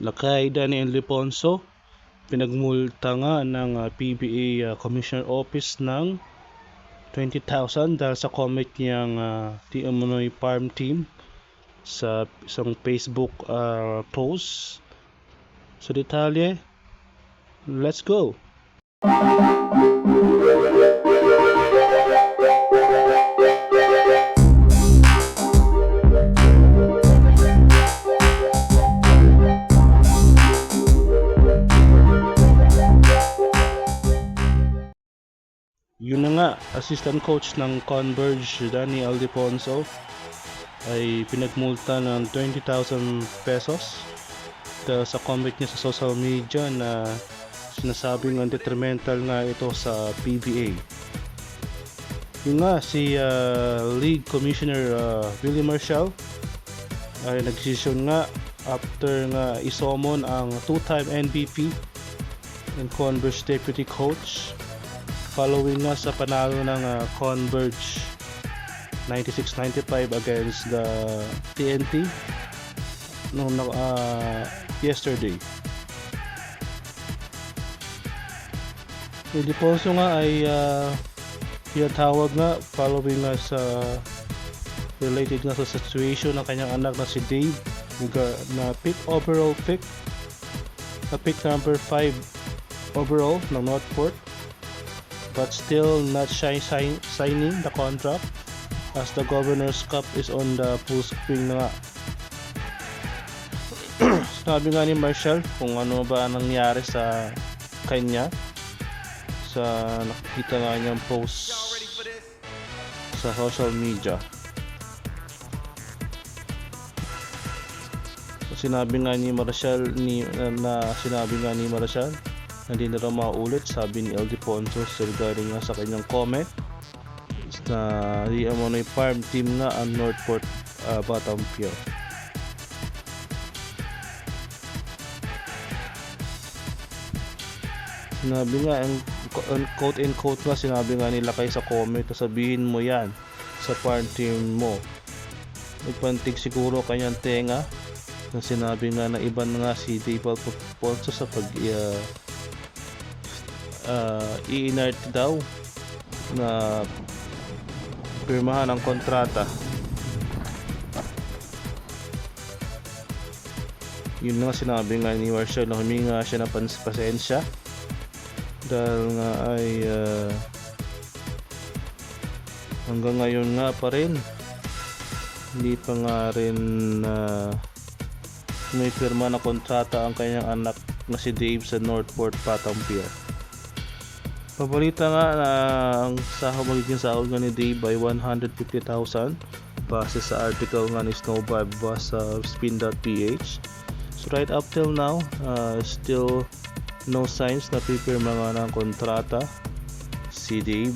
Lakay Daniel Liponso, pinagmulta nga ng ah, PBA ah, Commissioner Office ng 20,000 dahil sa comment niyang uh, The Amonoy Farm Team sa isang Facebook ah, post. Sa detalye, let's go! Yun na nga, assistant coach ng Converge, Danny Aldefonso, ay pinagmulta ng 20,000 pesos dahil sa comment niya sa social media na sinasabing ang detrimental nga ito sa PBA. Yun nga, si ah, League Commissioner ah, Billy Marshall ay nagdesisyon nga after nga isomon ang two-time MVP and Converge Deputy Coach following nga sa panalo ng uh, Converge 96-95 against the TNT na- uh, yesterday. Yung deposo nga ay uh, tinatawag nga following nga sa related nga sa situation ng kanyang anak na si Dave na- na pick overall pick na pick number 5 overall ng Northport but still not sign, signing the contract as the Governor's Cup is on the full swing na nga. Sabi nga ni Marshall kung ano ba ang nangyari sa kanya sa nakikita nga niyang post sa social media. Sinabi nga ni Marshall ni na, na sinabi nga ni Marshall hindi na raw maulit sabi ni LD Ponce regarding nga sa kanyang comment na di Amonoy Farm team nga ang Northport uh, Bottom Pier. Sinabi nga, ang quote and quote nga, sinabi nga nila kay sa comment na sabihin mo yan sa farm team mo. Nagpantig siguro kanyang tenga na sinabi nga na iba na nga si Dave Ponce sa pag uh, uh, i-inert daw na pirmahan ang kontrata. Yun nga sinabi nga ni Marshall na huminga siya ng pasensya dahil nga ay uh, hanggang ngayon nga pa rin hindi pa nga rin uh, may pirma na kontrata ang kanyang anak na si Dave sa Northport Patong Pier. Pabalita nga na ang sahod magiging sahod nga ni Dave ay 150,000 base sa article nga ni Snowbab sa spin.ph. So right up till now, uh, still no signs na pipirma nga ng kontrata si Dave.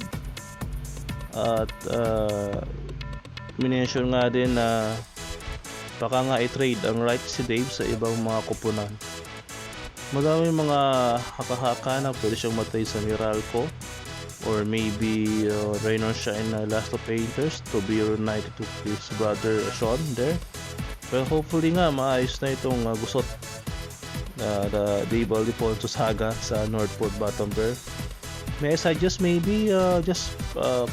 At uh, minention nga din na baka nga i-trade ang right si Dave sa ibang mga kupunan. Madami mga haka-haka na pwede siyang matay sa Meralco or maybe uh, Raynor Shine na Last of Painters to be reunited to his brother Sean there. Pero hopefully nga maayos na itong uh, gusot uh, the Dave Aldefonso saga sa Northport Bottom Bear. May I suggest maybe uh, just uh,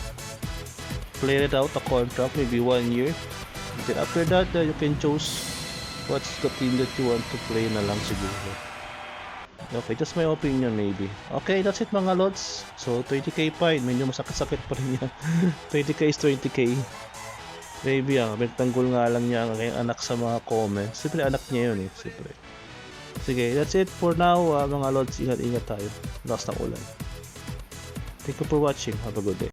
play it out a contract maybe one year then after that uh, you can choose what's the team that you want to play na lang siguro okay just my opinion maybe. Okay that's it mga lods. So 20k pa yun medyo masakit-sakit pa rin yan. 20k is 20k maybe ah magtanggol nga lang niya ang kanyang anak sa mga comments. Siyempre anak niya yun eh. Siyempre. Sige that's it for now ah, mga lods. Ingat-ingat tayo. Lakas ng ulan. Thank you for watching. Have a good day